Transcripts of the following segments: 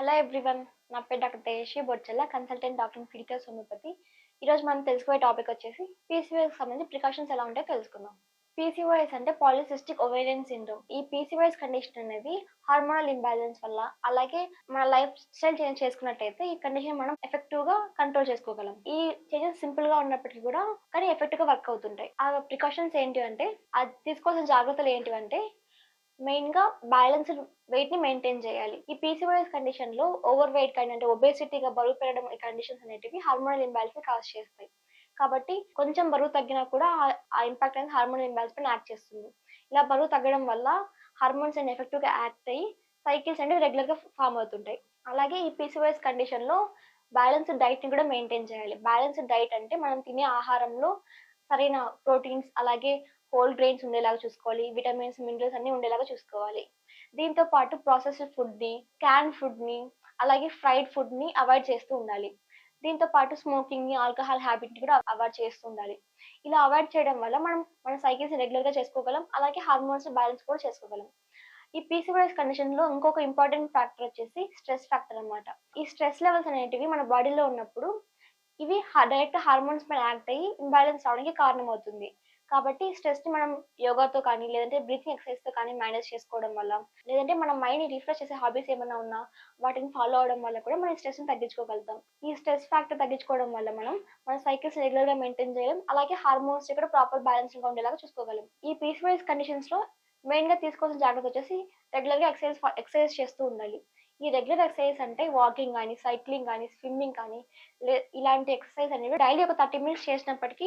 Hello everyone నా పేరు doctor Deshi Bochalla consultant doctor physical homeopathy ఈరోజు మనం తెలుసుకోయే టాపిక్ వచ్చేసి పీసీఓఎస్ సంబంధించి ప్రికాషన్స్ ఎలా ఉంటాయో తెలుసుకుందాం. పీసీఓఎస్ అంటే పాలిసిస్టిక్ ఒవేరియన్ సిండ్రోమ్ ఈ పీసీఓఎస్ కండిషన్ అనేది హార్మోనల్ ఇంబ్యాలెన్స్ వల్ల అలాగే మన లైఫ్ స్టైల్ చేంజ్ చేసుకున్నట్టయితే ఈ కండిషన్ మనం ఎఫెక్టివ్గా కంట్రోల్ చేసుకోగలం. ఈ చేంజెస్ సింపుల్గా ఉన్నప్పటికీ కూడా కానీ ఎఫెక్ట్గా వర్క్ అవుతుంటాయి. ఆ ప్రికాషన్స్ ఏంటి అంటే అది తీసుకోవాల్సిన జాగ్రత్తలు ఏంటివంటే అంటే గా బ్యాలెన్స్డ్ వెయిట్ని మెయింటైన్ చేయాలి. ఈ పీసీఓఎస్ కండిషన్లో ఓవర్ వెయిట్ కానీ అంటే ఒబేసిటీగా బరువు పెరగడం ఈ కండిషన్స్ అనేటివి హార్మోనల్ ఇంబ్యాలెన్స్ని కాజ్ చేస్తాయి. కాబట్టి కొంచెం బరువు తగ్గినా కూడా ఆ- ఇంపాక్ట్ అనేది హార్మోనల్ ఇంబ్యాలెన్స్ పైన యాక్ట్ చేస్తుంది. ఇలా బరువు తగ్గడం వల్ల హార్మోన్స్ అనేవి ఎఫెక్టివ్గా యాక్ట్ అయ్యి సైకిల్స్ అనేవి రెగ్యులర్గా ఫామ్ అవుతుంటాయి. అలాగే ఈ పీసీఓఎస్ కండిషన్లో బ్యాలెన్స్డ్ డైట్ని కూడా మెయింటైన్ చేయాలి. బ్యాలెన్స్డ్ డైట్ అంటే మనం తినే ఆహారంలో సరైన ప్రోటీన్స్ అలాగే హోల్ గ్రెయిన్స్ ఉండేలాగా చూసుకోవాలి విటమిన్స్ మినరల్స్ అన్ని ఉండేలాగా చూసుకోవాలి. దీంతో పాటు ప్రాసెస్డ్ ఫుడ్ని క్యాన్ ఫుడ్ని అలాగే ఫ్రైడ్ ఫుడ్ని అవాయిడ్ చేస్తూ ఉండాలి. దీంతో పాటు స్మోకింగ్ని ఆల్కహాల్ హ్యాబిట్ని కూడా అవాయిడ్ చేస్తూ ఉండాలి. ఇలా అవాయిడ్ చేయడం వల్ల మనం మన సైకిల్స్ రెగ్యులర్గా చేసుకోగలం అలాగే హార్మోన్స్ బ్యాలెన్స్ కూడా చేసుకోగలం. ఈ పీసీఓఎస్ కండిషన్లో ఇంకొక ఇంపార్టెంట్ ఫ్యాక్టర్ వచ్చేసి స్ట్రెస్ ఫ్యాక్టర్ అన్నమాట. ఈ స్ట్రెస్ లెవెల్స్ అనేటివి మన బాడీలో ఉన్నప్పుడు ఇవి డైరెక్ట్ హార్మోన్స్ పైన యాక్ట్ అయ్యి ఇంబ్యాలెన్స్ అవడానికి కారణమవుతుంది. కాబట్టి స్ట్రెస్ని మనం యోగాతో కానీ లేదంటే బ్రీతింగ్ ఎక్సర్సైజ్తో కానీ మేనేజ్ చేసుకోవడం వల్ల లేదంటే మన మైండ్ని రిఫ్రెష్ చేసే హాబీస్ ఏమైనా ఉన్నా వాటిని ఫాలో అవడం వల్ల కూడా మనం స్ట్రెస్ని తగ్గించుకోగలుగుతాం. ఈ స్ట్రెస్ ఫ్యాక్టర్ తగ్గించుకోవడం వల్ల మనం మన సైకిల్స్ రెగ్యులర్గా మెయింటైన్ చేయడం అలాగే హార్మోన్స్ కూడా ప్రాపర్ బ్యాలెన్స్గా ఉండేలాగా చూసుకోగలం. ఈ పీస్ఫుల్ కండిషన్స్లో మెయిన్గా తీసుకోవాల్సిన జాగ్రత్త వచ్చేసి రెగ్యులర్గా ఎక్సర్సైజ్ ఎక్సర్సైజ్ చేస్తూ ఉండాలి. ఈ రెగ్యులర్ ఎక్సర్సైజ్ అంటే వాకింగ్ కానీ సైక్లింగ్ కానీ స్విమ్మింగ్ కానీ లే ఇలాంటి ఎక్సర్సైజ్ అనేవి డైలీ ఒక థర్టీ మినిట్స్ చేసినప్పటికీ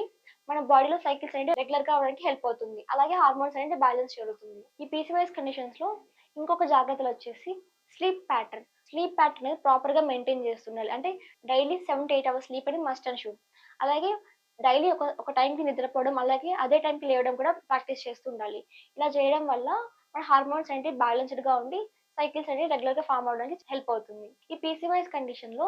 మన బాడీలో సైకిల్స్ అనేవి రెగ్యులర్గా అవడానికి హెల్ప్ అవుతుంది. అలాగే హార్మోన్స్ అనేది బ్యాలెన్స్ జరుగుతుంది ఈ పీసీవైస్ కండిషన్స్లో ఇంకొక జాగ్రత్తలు వచ్చేసి స్లీప్ ప్యాటర్న్. స్లీప్ ప్యాటర్న్ అనేది ప్రాపర్గా మెయింటైన్ చేస్తుండాలి. అంటే daily seven to eight hours sleep అనేది మస్ట్ అండ్ షూట్ అలాగే డైలీ ఒక ఒక టైంకి నిద్రపోవడం అలాగే అదే టైంకి లేవడం కూడా ప్రాక్టీస్ చేస్తూ ఉండాలి ఇలా చేయడం వల్ల మన హార్మోన్స్ అనేవి బ్యాలెన్స్డ్గా ఉండి సైకిల్స్ అనేవి రెగ్యులర్గా ఫామ్ అవడానికి హెల్ప్ అవుతుంది. ఈ పీసీవైస్ కండిషన్లో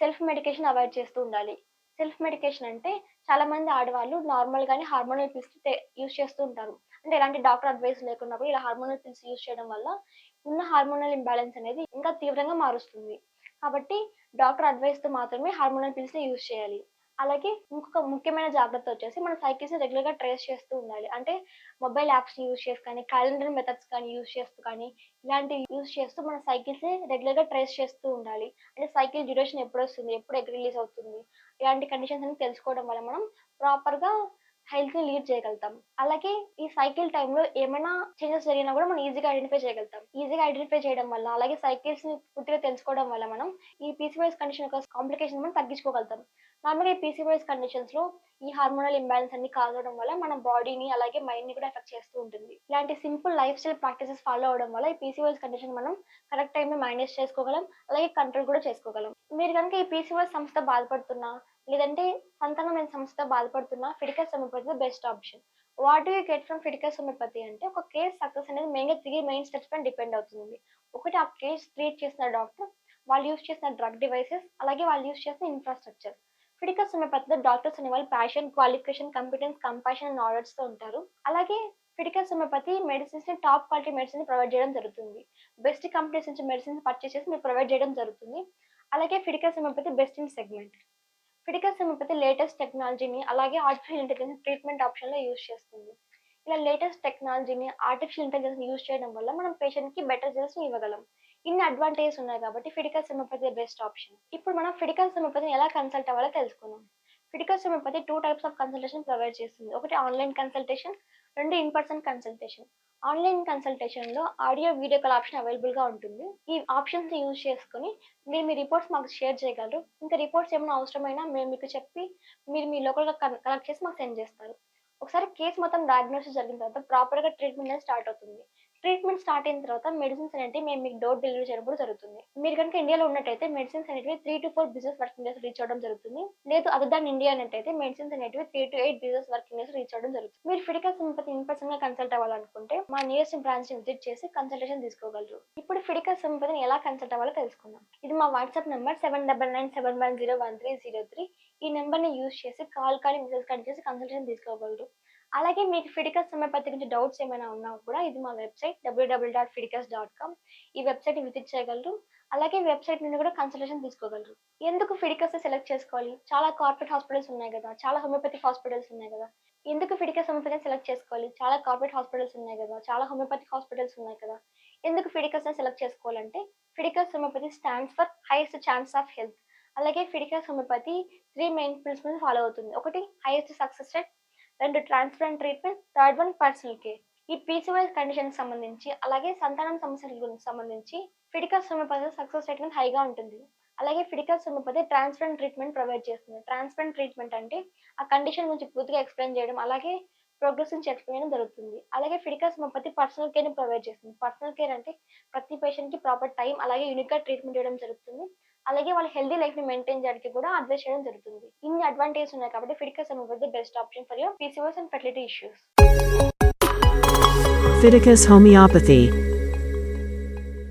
సెల్ఫ్ మెడికేషన్ అవాయిడ్ చేస్తూ ఉండాలి. సెల్ఫ్ మెడికేషన్ అంటే చాలా మంది ఆడవాళ్ళు నార్మల్ గానే హార్మోనల్ పిల్స్ యూస్ చేస్తూ ఉంటారు. అంటే ఎలాంటి డాక్టర్ అడ్వైస్ లేకుండా కూడా ఇలా హార్మోనల్ పిల్స్ యూస్ చేయడం వల్ల ఉన్న హార్మోనల్ ఇంబ్యాలెన్స్ అనేది ఇంకా తీవ్రంగా మారుస్తుంది. కాబట్టి డాక్టర్ అడ్వైస్తో మాత్రమే హార్మోనల్ పిల్స్ని యూస్ చేయాలి. అలాగే ఇంకొక ముఖ్యమైన జాగ్రత్త వచ్చేసి మన సైకిల్స్ రెగ్యులర్గా ట్రేస్ చేస్తూ ఉండాలి. అంటే మొబైల్ యాప్స్ యూస్ చేసి కానీ క్యాలెండర్ మెథడ్స్ కానీ యూస్ చేస్తూ కానీ ఇలాంటివి యూస్ చేస్తూ మన సైకిల్స్ రెగ్యులర్గా ట్రేస్ చేస్తూ ఉండాలి. అంటే సైకిల్ డ్యూరేషన్ ఎప్పుడు వస్తుంది ఎప్పుడు ఎగ్ రిలీజ్ అవుతుంది ఇలాంటి కండిషన్స్ అని తెలుసుకోవడం వల్ల మనం ప్రాపర్గా హెల్త్ని లీడ్ చేయగలుగుతాం. అలాగే ఈ సైకిల్ టైంలో ఏమైనా చేంజెస్ జరిగినా కూడా మనం ఈజీగా ఐడెంటిఫై చేయగలుగుతాం. ఈజీగా ఐడెంటిఫై చేయడం వల్ల అలాగే సైకిల్స్ని పూర్తిగా తెలుసుకోవడం వల్ల మనం ఈ పీసీవైస్ కండిషన్ యొక్క కాంప్లికేషన్ మనం తగ్గించుకోగలుగుతాం. నార్మల్గా ఈ పీసీవైస్ కండిషన్స్లో ఈ హార్మోనల్ ఇంబ్యాలెన్స్ అన్ని కావడం వల్ల మన బాడీని అలాగే మైండ్ని కూడా ఎఫెక్ట్ చేస్తూ ఉంటుంది. ఇలాంటి simple lifestyle practices follow అవడం వల్ల ఈ పీసీవైస్ కండిషన్ మనం కరెక్ట్ టైంలో మేనేజ్ చేసుకోగలం అలాగే కంట్రోల్ కూడా చేసుకోగలం. మీరు కనుక ఈ పీసీవైస్ సంస్థ బాధపడుతున్నా లేదంటే సంతానమైన సంస్థ బాధపడుతున్న Fidicus homeopathy best option what you get from Fidicus homeopathy అంటే ఒక కేస్ సక్సెస్ అనేది మెయిన్గా త్రీ మెయిన్ స్టెప్స్ పైన డిపెండ్ అవుతుంది. ఒకటి ఆ కేస్ ట్రీట్ చేసిన డాక్టర్ వాళ్ళు యూస్ చేసిన డ్రగ్ డివైసెస్ అలాగే వాళ్ళు యూస్ చేసిన ఇన్ఫ్రాస్ట్రక్చర్ ఫిడికస్ హోమియోపతిలో డాక్టర్స్ అనే వాళ్ళు passion qualification competence compassion and నాలెడ్జ్తో ఉంటారు. అలాగే ఫిడికస్ హోమియోపతి మెడిసిన్స్ని టాప్ క్వాలిటీ మెడిసిన్ ప్రొవైడ్ చేయడం జరుగుతుంది. బెస్ట్ కంపెనీస్ నుంచి మెడిసిన్స్ పర్చేస్ చేసి మీరు ప్రొవైడ్ చేయడం జరుగుతుంది. అలాగే Fidicus homeopathy best in segment critical homeopathy latest టెక్నాలజీని అలాగే ఆర్టిఫిషియల్ ఇంటెలిజెన్స్ ట్రీట్మెంట్ ఆప్షన్లో యూస్ చేస్తుంది. ఇలా లేటెస్ట్ టెక్నాలజీని ఆర్టిఫిషియల్ ఇంటెలిజెన్స్ యూస్ చేయడం వల్ల మనం పేషెంట్కి బెటర్ రిజల్ట్స్ ఇవ్వగలం. ఇన్ని అడ్వాంటేజెస్ ఉన్నాయి కాబట్టి ఫిడికల్ సెమోపతి బెస్ట్ ఆప్షన్ ఇప్పుడు మనం ఫిడికల్ సెమోపతిని ఎలా కన్సల్ట్ అవ్వాలో తెలుసుకుందాం. Fidicus homeopathy two types of consultation provide చేస్తుంది. ఒకటి ఆన్లైన్ కన్సల్టేషన్ రెండు ఇన్ పర్సన్ కన్సల్టేషన్ ఆన్లైన్ కన్సల్టేషన్లో ఆడియో వీడియో కాల్ ఆప్షన్ అవైలబుల్గా ఉంటుంది. ఈ ఆప్షన్స్ యూజ్ చేసుకుని మీరు మీ రిపోర్ట్స్ మాకు షేర్ చేయగలరు. ఇంకా రిపోర్ట్స్ ఏమైనా అవసరమైనా మేము మీకు చెప్పి మీరు మీ లోకల్గా కలెక్ట్ చేసి మాకు సెండ్ చేస్తారు. ఒకసారి కేసు మొత్తం డయాగ్నోసిస్ జరిగిన తర్వాత ప్రాపర్గా ట్రీట్మెంట్ అనేది స్టార్ట్ అవుతుంది. ట్రీట్మెంట్ స్టార్ట్ అయిన తర్వాత మెడిసిన్స్ అనేవి మేము మీకు డోర్ డెలివరీ చేయడం కూడా జరుగుతుంది. మీరు కనుక ఇండియాలో ఉన్నట్టయితే మెడిసిన్స్ అనేవి three to four business working days reach అవ్వడం జరుగుతుంది. లేదు అదర్ దాన్ ఇండియా అన్నట్టయితే మెడిసిన్స్ అనేవి three to eight business working days reach అవ్వడం జరుగుతుంది. మీరు ఫిడికల్ సింపతి ఇన్ పర్సన్గా కన్సల్ట్ అవ్వాలనుకుంటే మా నియరెస్ట్ బ్రాంచ్ని విజిట్ చేసి కన్సల్టేషన్ తీసుకోగలరు. ఇప్పుడు ఫిడికల్ సింపతిని ఎలా కన్సల్ట్ అవ్వాలో తెలుసుకుందాం. ఇది మా WhatsApp number seven double nine seven one zero one three zero three ఈ నెంబర్ని యూజ్ చేసి కాల్ కానీ మెసేజ్ కానీ చేసి కన్సల్టేషన్ తీసుకోగలరు. అలాగే మీకు ఫిడికస్ హోమియోపతి గురించి డౌట్స్ ఏమైనా ఉన్నా కూడా ఇది మా website WWW dot Fidicus dot com ఈ వెబ్సైట్ విజిట్ చేయగలరు. అలాగే వెబ్సైట్ నుండి కూడా కన్సల్టేషన్ తీసుకోగలరు. ఎందుకు ఫిడికస్ సెలెక్ట్ చేసుకోవాలి? చాలా కార్పొరేట్ హాస్పిటల్స్ ఉన్నాయి కదా. చాలా హోమియోపతిక్ హాస్పిటల్స్ ఉన్నాయి కదా. ఎందుకు ఫిడికస్ హోమియోపతిని సెలెక్ట్ చేసుకోవాలి? చాలా కార్పొరేట్ హాస్పిటల్స్ ఉన్నాయి కదా. చాలా హోమియోపతిక్ హాస్పిటల్స్ ఉన్నాయి కదా. ఎందుకు ఫిడికస్ సెలెక్ట్ చేసుకోవాలంటే Fidicus homeopathy stands for highest chance of health అలాగే Fidicus homeopathy three main principles follow అవుతుంది. ఒకటి హైయెస్ట్ సక్సెస్ రేట్ రెండు transparent treatment third one personal care ఈ పీసీవైఎస్ కండిషన్ సంబంధించి అలాగే సంతానం సమస్యల గురించి సంబంధించి ఫిడికల్ సోమోపతి సక్సెస్ రేట్ అనేది హైగా ఉంటుంది. అలాగే Fidicus homeopathy transparent treatment provide చేస్తుంది. ట్రాన్స్పరెంట్ ట్రీట్మెంట్ అంటే ఆ కండిషన్ గురించి పూర్తిగా ఎక్స్ప్లెయిన్ చేయడం అలాగే ప్రోగ్రెస్ నుంచి ఎక్స్ప్లెయిన్ చేయడం జరుగుతుంది. అలాగే ఫిడికల్ హోమియోపతి పర్సనల్ కేర్ని ప్రొవైడ్ చేస్తుంది. పర్సనల్ కేర్ అంటే ప్రతి పేషెంట్కి ప్రాపర్ టైం అలాగే యూనిక్గా ట్రీట్మెంట్ చేయడం జరుగుతుంది. అలాగే వాళ్ళ హెల్దీ లైఫ్ని మెయింటైన్ చేయడానికి కూడా అడ్వైస్ చేయడం జరుగుతుంది. ఇన్ని అడ్వాంటేజ్ ఉన్నాయి కాబట్టి Fidicus homeopathy best option for your PCOS and fertility issues Fidicus homeopathy